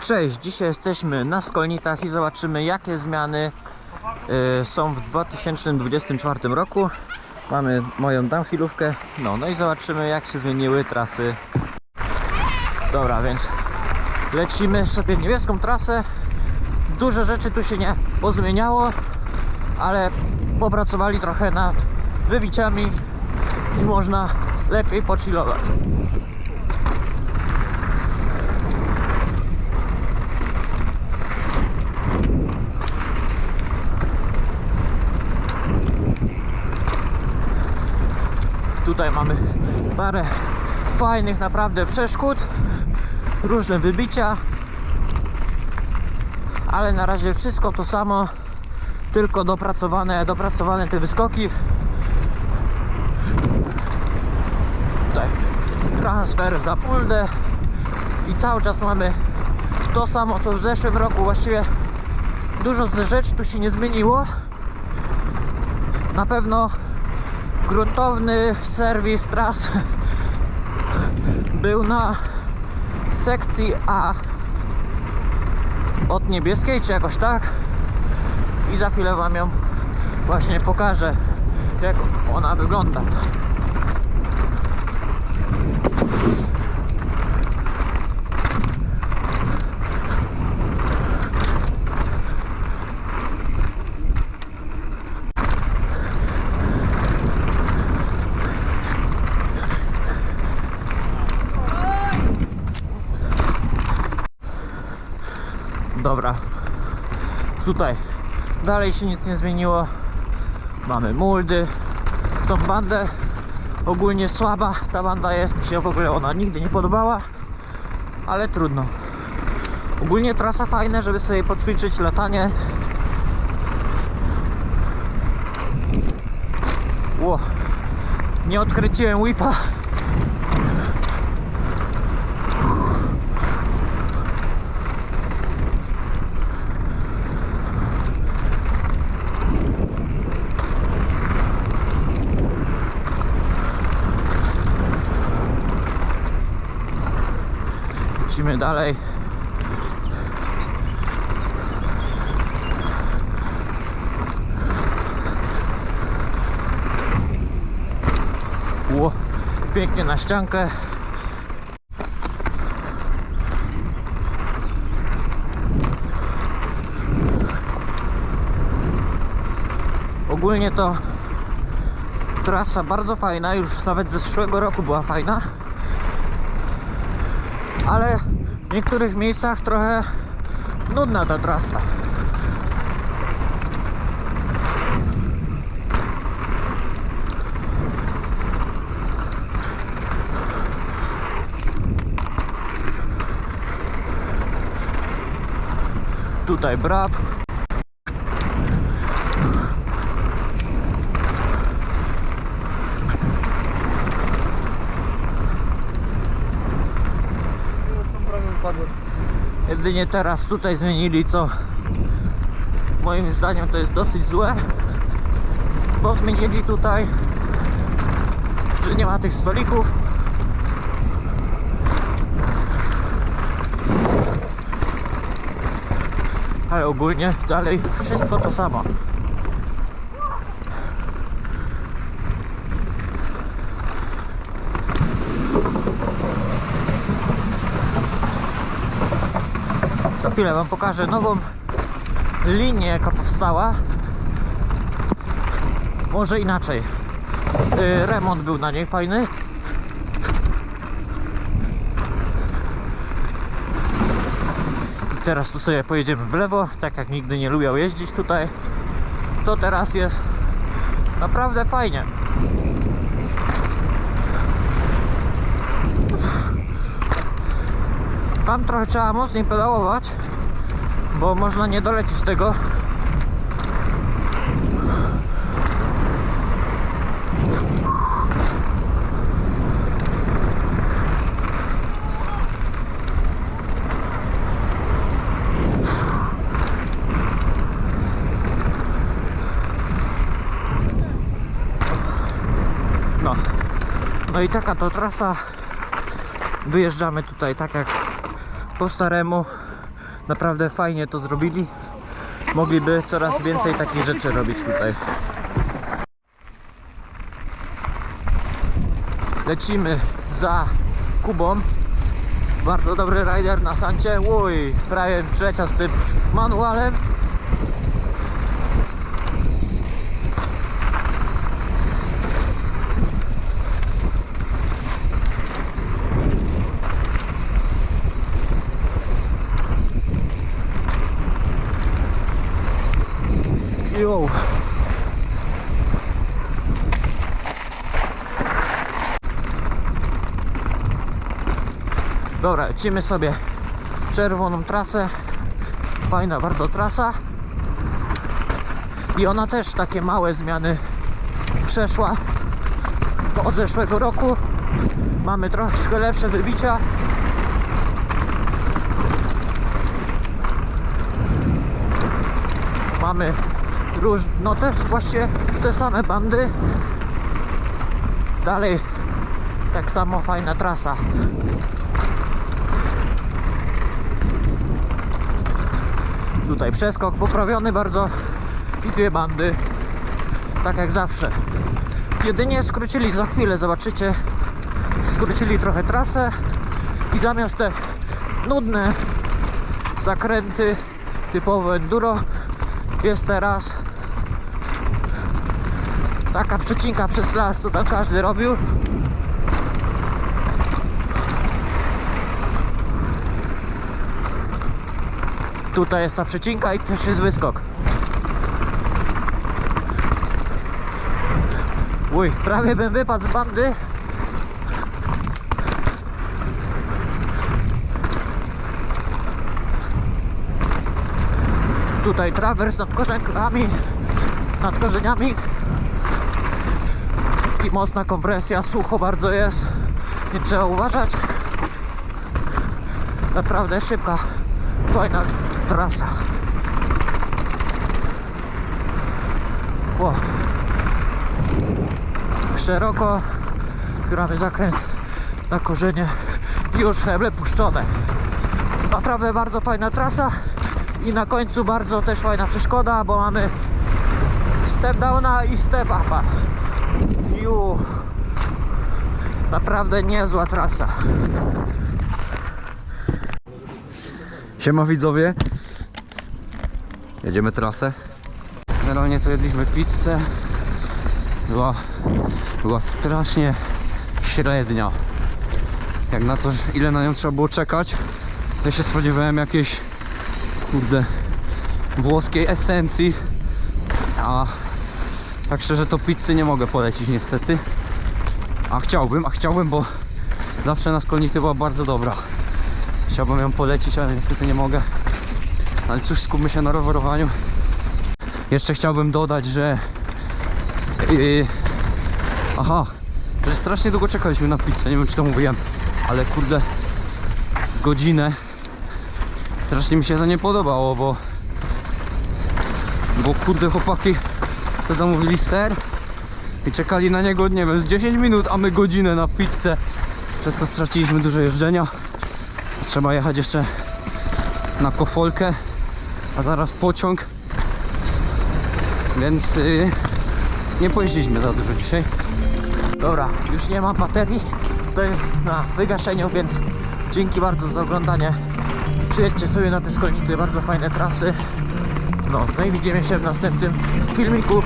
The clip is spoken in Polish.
Cześć, dzisiaj jesteśmy na Skolnitach i zobaczymy jakie zmiany y, są w 2024 roku. Mamy moją downhillówkę, no, no i zobaczymy jak się zmieniły trasy. Dobra, więc lecimy sobie niebieską trasę. Dużo rzeczy tu się nie pozmieniało, ale popracowali trochę nad wybiciami i można lepiej pochillować. Tutaj mamy parę fajnych naprawdę przeszkód, różne wybicia, ale na razie wszystko to samo, tylko dopracowane, dopracowane te wyskoki. Tutaj transfer za puldę i cały czas mamy to samo co w zeszłym roku, właściwie dużo z rzeczy tu się nie zmieniło. Na pewno gruntowny serwis tras był na sekcji A od niebieskiej, czy jakoś tak. I za chwilę Wam ją właśnie pokażę, jak ona wygląda. Dobra. Tutaj dalej się nic nie zmieniło. Mamy muldy. Tą bandę ogólnie słaba ta banda jest. Mi się w ogóle ona nigdy nie podobała. Ale trudno. Ogólnie trasa fajna, żeby sobie poćwiczyć latanie. Ło. Nie odkręciłem whipa. Dalej. Ło, pięknie na ściankę. Ogólnie to trasa bardzo fajna, już nawet ze zeszłego roku była fajna ale w niektórych miejscach trochę nudna ta trasa. Tutaj brab. Jedynie teraz tutaj zmienili co moim zdaniem to jest dosyć złe bo zmienili tutaj że nie ma tych stolików. Ale ogólnie dalej wszystko to samo chwilę wam pokażę nową linię jaka powstała. Może inaczej. Yy, remont był na niej fajny. Teraz tu sobie pojedziemy w lewo tak jak nigdy nie lubiał jeździć tutaj. To teraz jest naprawdę fajnie. Tam trochę trzeba mocniej pedałować bo można nie dolecieć tego. No. No i taka to trasa. Wyjeżdżamy tutaj tak jak po staremu Naprawdę fajnie to zrobili. Mogliby coraz więcej takich rzeczy robić tutaj. Lecimy za Kubą. Bardzo dobry rider na Sancie. Uj, prawie przeleciał z tym manualem. Jo. Dobra, lecimy sobie czerwoną trasę. Fajna bardzo trasa. I ona też takie małe zmiany przeszła od zeszłego roku. Mamy troszkę lepsze wybicia. Mamy róż, no też właściwie te same bandy. Dalej tak samo fajna trasa. Tutaj przeskok poprawiony bardzo i dwie bandy. Tak jak zawsze. Jedynie skrócili za chwilę, zobaczycie. Skrócili trochę trasę i zamiast te nudne zakręty typowe enduro jest teraz taka przecinka przez las, co tam każdy robił. Tutaj jest ta przecinka i też jest wyskok. Uj, prawie bym wypadł z bandy. Tutaj trawers nad korzenkami, nad korzeniami. I mocna kompresja, sucho bardzo jest. Nie trzeba uważać. Naprawdę szybka, fajna trasa. Ło. Szeroko, gramy zakręt na korzenie już heble puszczone. Naprawdę bardzo fajna trasa i na końcu bardzo też fajna przeszkoda, bo mamy step downa i step upa. Ju. Naprawdę niezła trasa. Siema widzowie. Jedziemy trasę. Generalnie to jedliśmy pizzę. Była, była strasznie średnia. Jak na to, ile na nią trzeba było czekać To się spodziewałem jakiejś Kurde Włoskiej esencji. A tak szczerze to pizzy nie mogę polecić niestety A chciałbym, a chciałbym, bo Zawsze na skolnity była bardzo dobra Chciałbym ją polecić, ale niestety nie mogę. Ale cóż, skupmy się na rowerowaniu. Jeszcze chciałbym dodać, że... Yy, aha, że strasznie długo czekaliśmy na pizzę, nie wiem czy to mówiłem, ale kurde, godzinę. Strasznie mi się to nie podobało, bo... Bo kurde chłopaki co zamówili ser i czekali na niego, nie wiem, z 10 minut, a my godzinę na pizzę. Przez to straciliśmy dużo jeżdżenia. Trzeba jechać jeszcze na kofolkę, a zaraz pociąg. Więc yy, nie pojeździliśmy za dużo dzisiaj. Dobra, już nie mam baterii. To jest na wygaszeniu, więc dzięki bardzo za oglądanie. Przyjedźcie sobie na te skolnity, bardzo fajne trasy. No, no i widzimy się w następnym filmiku.